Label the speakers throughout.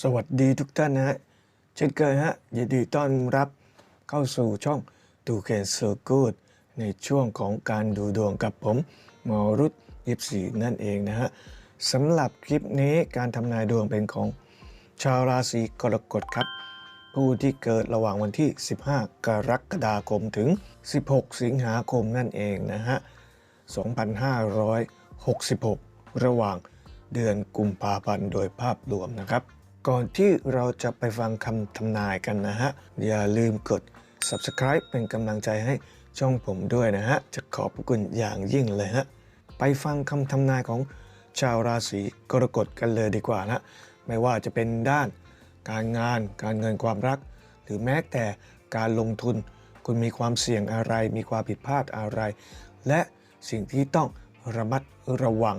Speaker 1: สวัสดีทุกท่านนะฮะ เช่นเคยฮะ ยินดีต้อนรับเข้าสู่ช่องดูเคนเซอร์กูดในช่วงของการดูดวงกับผมหมอรุตยิบสีนั่นเองนะฮะสำหรับคลิปนี้การทำนายดวงเป็นของชาวราศีกรกฎครับ ผู้ที่เกิดระหว่างวันที่ 15 กรกฎาคมถึง 16 สิงหาคมนั่นเองนะฮะ 2566 ระหว่างเดือนกุมภาพันธ์โดยภาพรวมนะครับ ก่อนที่เราจะไปฟังคำทำนายกันนะฮะ อย่าลืมกด subscribe เป็นกำลังใจให้ช่องผมด้วยนะฮะ จะขอบพระคุณอย่างยิ่งเลยฮะ ไปฟังคำทำนายของชาวราศีกรกฎกันเลยดีกว่านะ ไม่ว่าจะเป็นด้าน การงาน การเงินความรัก หรือแม้แต่การลงทุน คุณมีความเสี่ยงอะไร มีความผิดพลาดอะไร และสิ่งที่ต้องระมัดระวัง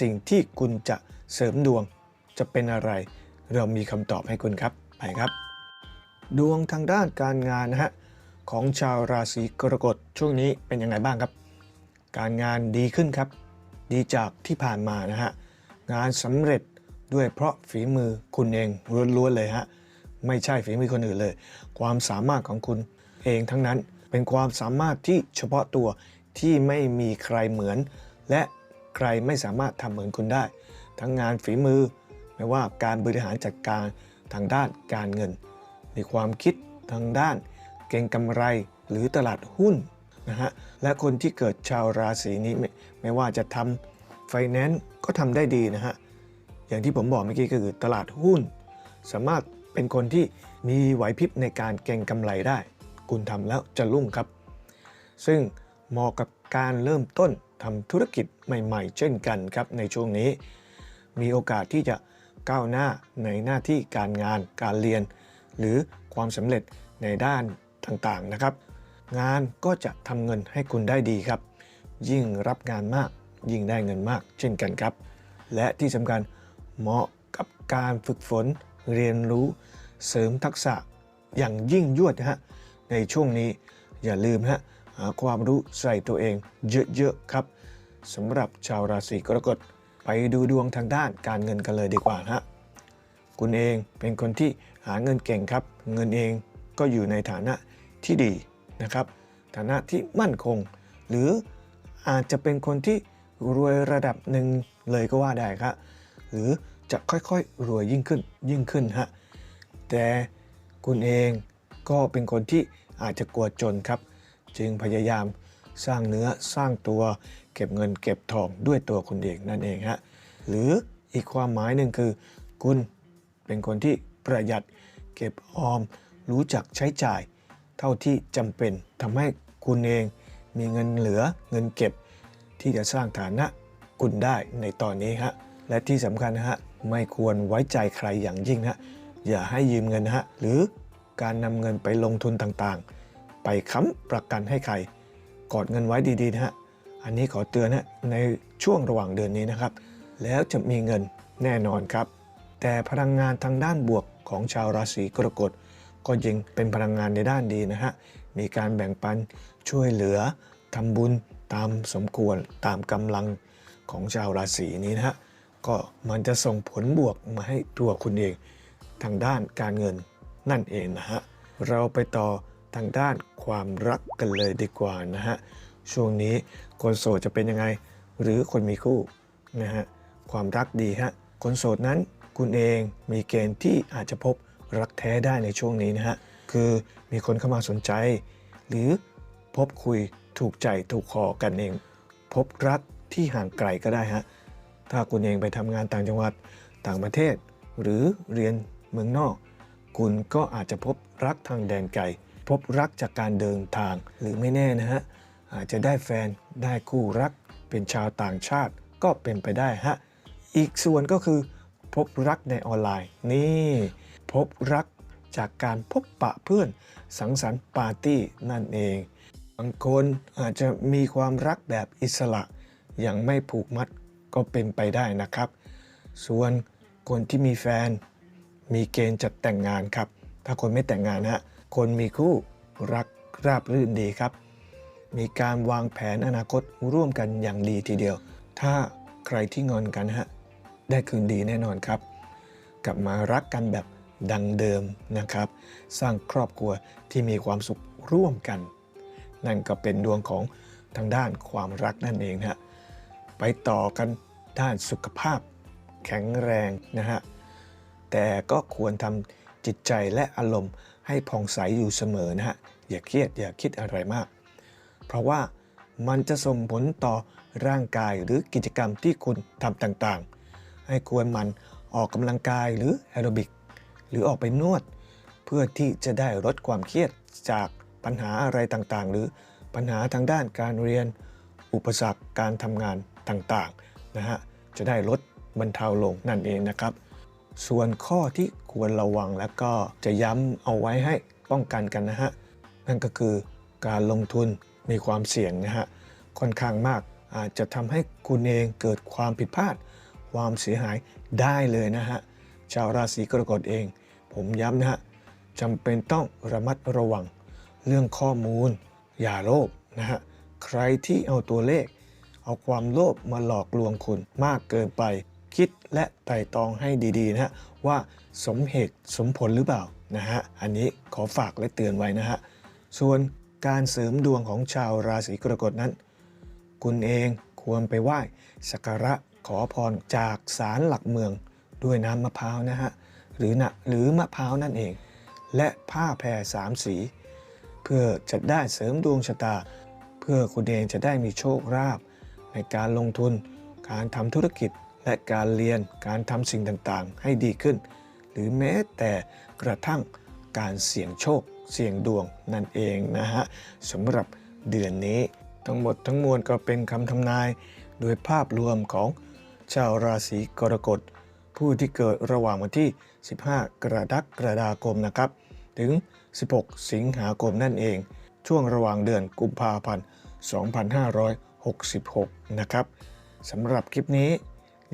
Speaker 1: สิ่งที่คุณจะเสริมดวงจะเป็นอะไร เรามีคำตอบให้คุณครับ ไปครับ ดวงทางด้านการงานนะฮะของชาวราศีกรกฎช่วงนี้เป็นยังไงบ้างครับ การงานดีขึ้นครับ ดีจากที่ผ่านมานะฮะงานสำเร็จด้วยเพราะฝีมือคุณเองล้วนๆเลยฮะไม่ใช่ฝีมือคนอื่นเลย ความสามารถของคุณเองทั้งนั้นเป็นความสามารถที่เฉพาะตัวที่ไม่มีใครเหมือน และใครไม่สามารถทำเหมือนคุณได้ ทั้งงานฝีมือ ไม่ว่าการบริหารจัดการทางด้านการเงิน ในความคิดทางด้าน เก็งกำไรหรือตลาดหุ้นนะฮะและคนที่เกิดชาวราศีนี้ไม่ไม่ว่าจะทำไฟแนนซ์ก็ทำได้ดีนะฮะอย่างที่ผมบอกเมื่อกี้ก็คือตลาดหุ้น สามารถเป็นคนที่มีไหวพริบในการเก็งกำไรได้ คุณทำแล้วจะรุ่งครับ ซึ่งเหมาะกับการเริ่มต้นทำธุรกิจใหม่ ๆ เช่นกันครับในช่วงนี้ มีโอกาสที่จะ ก้าวหน้าในหน้าที่การงานการเรียน หรือความสำเร็จในด้านต่างๆนะครับ งานก็จะทำเงินให้คุณได้ดีครับ ยิ่งรับงานมากยิ่งได้เงินมาก เช่นกันครับ และที่สำคัญเหมาะกับการฝึกฝนเรียนรู้เสริมทักษะอย่างยิ่งยวดนะฮะในช่วงนี้อย่าลืมฮะหาความรู้ใส่ตัวเองเยอะๆครับสำหรับชาวราศีกรกฎ ไปดูดวงทางด้านการเงินกันเลยดีกว่านะฮะคุณเองเป็นคนที่หาเงินเก่งครับ เงินเองก็อยู่ในฐานะที่ดีนะครับ ฐานะที่มั่นคง หรืออาจจะเป็นคนที่รวยระดับหนึ่งเลยก็ว่าได้ครับหรือจะค่อยๆรวยยิ่งขึ้นยิ่งขึ้นฮะแต่คุณเองก็เป็นคนที่อาจจะกลัวจนครับ จึงพยายาม สร้างเนื้อสร้างตัวเก็บเงินเก็บทองด้วยตัวคุณเองนั่นเองฮะหรืออีกความหมายหนึ่งคือ คุณเป็นคนที่ประหยัดเก็บออม รู้จักใช้จ่าย เท่าที่จำเป็นทำให้คุณเองมีเงินเหลือเงินเก็บ ที่จะสร้างฐานะคุณได้ในตอนนี้ฮะและที่สำคัญนะฮะไม่ควรไว้ใจใครอย่างยิ่งฮะอย่าให้ยืมเงินฮะหรือการนำเงินไปลงทุนต่างๆ ไปค้ำประกันให้ใคร กอดเงินไว้ดีๆนะฮะอันนี้ขอเตือนนะในช่วงระหว่างเดือนนี้นะครับ แล้วจะมีเงินแน่นอนครับ แต่พลังงานทางด้านบวกของชาวราศีกรกฎก็ยังเป็นพลังงานในด้านดีนะฮะมีการแบ่งปันช่วยเหลือทำบุญตามสมควรตามกำลังของชาวราศีนี้นะฮะก็มันจะส่งผลบวกมาให้ตัวคุณเอง ทางด้านการเงินนั่นเองนะฮะเราไปต่อ ทางด้านความรักกันเลยดีกว่านะฮะ ช่วงนี้คนโสดจะเป็นยังไง หรือคนมีคู่นะฮะ ความรักดีฮะ คนโสดนั้นคุณเองมีเกณฑ์ที่อาจจะพบรักแท้ได้ในช่วงนี้นะฮะ คือมีคนเข้ามาสนใจ หรือพบคุยถูกใจถูกคอกันเอง พบรักที่ห่างไกลก็ได้ฮะ ถ้าคุณเองไปทำงานต่างจังหวัดต่างประเทศ หรือเรียนเมืองนอก คุณก็อาจจะพบรักทางแดนไกล พบรักจากการเดินทาง หรือไม่แน่นะฮะอาจจะได้แฟนได้คู่รัก เป็นชาวต่างชาติก็เป็นไปได้ฮะอีกส่วนก็คือ พบรักในออนไลน์ นี่ พบรักจากการพบปะเพื่อนสังสรรค์ปาร์ตี้นั่นเองบางคนอาจจะมีความรักแบบอิสระอย่างไม่ผูกมัดก็เป็นไปได้นะครับ ส่วนคนที่มีแฟนมีเกณฑ์จะแต่งงานครับ ถ้าคนไม่แต่งงานฮะ คนมีคู่รักราบรื่นดีครับ มีการวางแผนอนาคตร่วมกันอย่างดีทีเดียว ถ้าใครที่งอนกันฮะ ได้คืนดีแน่นอนครับ กลับมารักกันแบบดังเดิมนะครับ สร้างครอบครัวที่มีความสุขร่วมกัน นั่นก็เป็นดวงของทางด้านความรักนั่นเองฮะไปต่อกันด้านสุขภาพแข็งแรงนะฮะแต่ก็ควรทำจิตใจและอารมณ์ ให้ผ่องใสอยู่เสมอนะฮะ อย่าเครียดอย่าคิดอะไรมาก เพราะว่ามันจะส่งผลต่อร่างกายหรือกิจกรรมที่คุณทำต่างๆ ให้ควรมันออกกำลังกายหรือแอโรบิก หรือออกไปนวด เพื่อที่จะได้ลดความเครียดจากปัญหาอะไรต่างๆ หรือปัญหาทางด้านการเรียน อุปสรรคการทำงานต่างๆนะฮะจะได้ลดบรรเทาลงนั่นเองนะครับ ส่วนข้อที่ควรระวังและก็จะย้ำเอาไว้ให้ป้องกันกันนะฮะ นั่นก็คือการลงทุนมีความเสี่ยงนะฮะ ค่อนข้างมากอาจจะทำให้คุณเองเกิดความผิดพลาด ความเสียหายได้เลยนะฮะ ชาวราศีกรกฎเอง ผมย้ำนะฮะจำเป็นต้องระมัดระวัง เรื่องข้อมูล อย่าโลภนะฮะ ใครที่เอาตัวเลข เอาความโลภมาหลอกลวงคุณมากเกินไป คิดและไต่ตองให้ดีๆนะฮะว่าสมเหตุสมผลหรือเปล่านะฮะอันนี้ขอฝากและเตือนไว้นะฮะส่วนการเสริมดวงของชาวราศีกรกฎนั้น คุณเองควรไปไหว้สักการะขอพรจากศาลหลักเมืองด้วยน้ำมะพร้าวนะฮะหรือนะหรือมะพร้าวนั่นเอง และผ้าแพรสามสี เพื่อจะได้เสริมดวงชะตา เพื่อคุณเองจะได้มีโชคลาภในการลงทุนการทำธุรกิจ และการเรียนการทำสิ่งต่างๆ ให้ดีขึ้น หรือแม้แต่กระทั่งการเสี่ยงโชค เสี่ยงดวงนั่นเองนะฮะสำหรับเดือนนี้ทั้งหมดทั้งมวลก็เป็นคำทำนาย โดยภาพรวมของชาวราศีกรกฎ ผู้ที่เกิดระหว่างวันที่ 15 กรกฎาคมนะครับ ถึง 16 สิงหาคมนั่นเอง ช่วงระหว่างเดือนกุมภาพันธ์ 2566 นะครับสำหรับคลิปนี้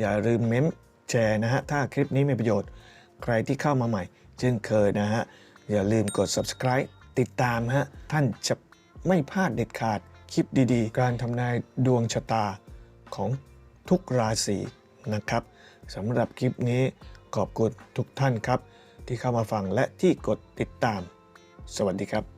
Speaker 1: อย่าลืมเม้มแชร์นะฮะ ถ้าคลิปนี้มีประโยชน์ ใครที่เข้ามาใหม่ เช่นเคยนะฮะ อย่าลืมกด subscribe ติดตามฮะ ท่านจะไม่พลาดเด็ดขาดคลิปดีๆ การทำนายดวงชะตาของทุกราศีนะครับสำหรับคลิปนี้ขอบคุณทุกท่านครับ ที่เข้ามาฟังและที่กดติดตาม สวัสดีครับ